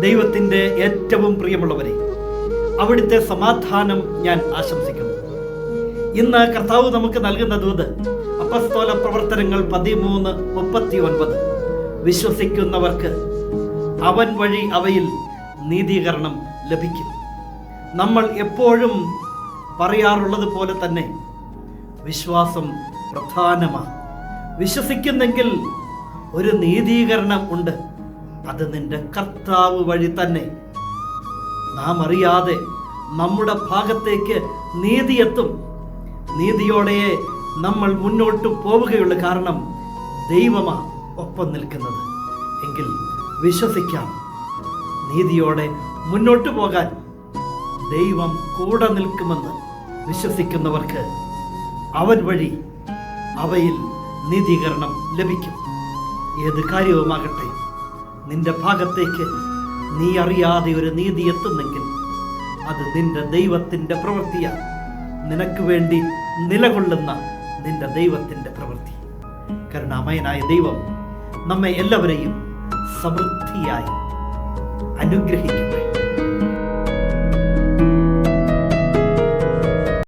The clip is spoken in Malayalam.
ദൈവത്തിന്റെ ഏറ്റവും പ്രിയമുള്ളവരെ അവിടുത്തെ സമാധാനം ഞാൻ ആശംസിക്കുന്നു. ഇന്ന് കർത്താവ് നമുക്ക് നൽകുന്ന ദൂത് അപ്പസ്തോല പ്രവർത്തനങ്ങൾ പതിമൂന്ന് മുപ്പത്തി ഒൻപത് വിശ്വസിക്കുന്നവർക്ക് അവൻ വഴി അവയിൽ നീതീകരണം ലഭിക്കും. നമ്മൾ എപ്പോഴും പറയാറുള്ളത് പോലെ തന്നെ വിശ്വാസം പ്രധാനമാണ്. വിശ്വസിക്കുന്നെങ്കിൽ ഒരു നീതീകരണം ഉണ്ട്. അത് നിന്റെ കർത്താവ് വഴി തന്നെ. നാം അറിയാതെ നമ്മുടെ ഭാഗത്തേക്ക് നീതി എത്തും നീതിയോടെ നമ്മൾ മുന്നോട്ട് പോവുകയുള്ളൂ കാരണം ദൈവമാ ഒപ്പം നിൽക്കുന്നത്. എങ്കിൽ വിശ്വസിക്കാം. നീതിയോടെ മുന്നോട്ട് പോകാൻ ദൈവം കൂടെ നിൽക്കുമെന്ന് വിശ്വസിക്കുന്നവർക്ക് അവൻ വഴി അവയിൽ നീതീകരണം ലഭിക്കും. ഏത് കാര്യവുമാകട്ടെ നിന്റെ ഭാഗത്തേക്ക് നീ അറിയാതെ ഒരു നീതി എത്തുന്നെങ്കിൽ അത് നിന്റെ ദൈവത്തിന്റെ പ്രവൃത്തിയാണ് നിനക്ക് വേണ്ടി നിലകൊള്ളുന്ന നിന്റെ ദൈവത്തിന്റെ പ്രവൃത്തി. കരുണാമയനായ ദൈവം നമ്മെ എല്ലാവരെയും സമൃദ്ധിയായി അനുഗ്രഹിക്കട്ടെ.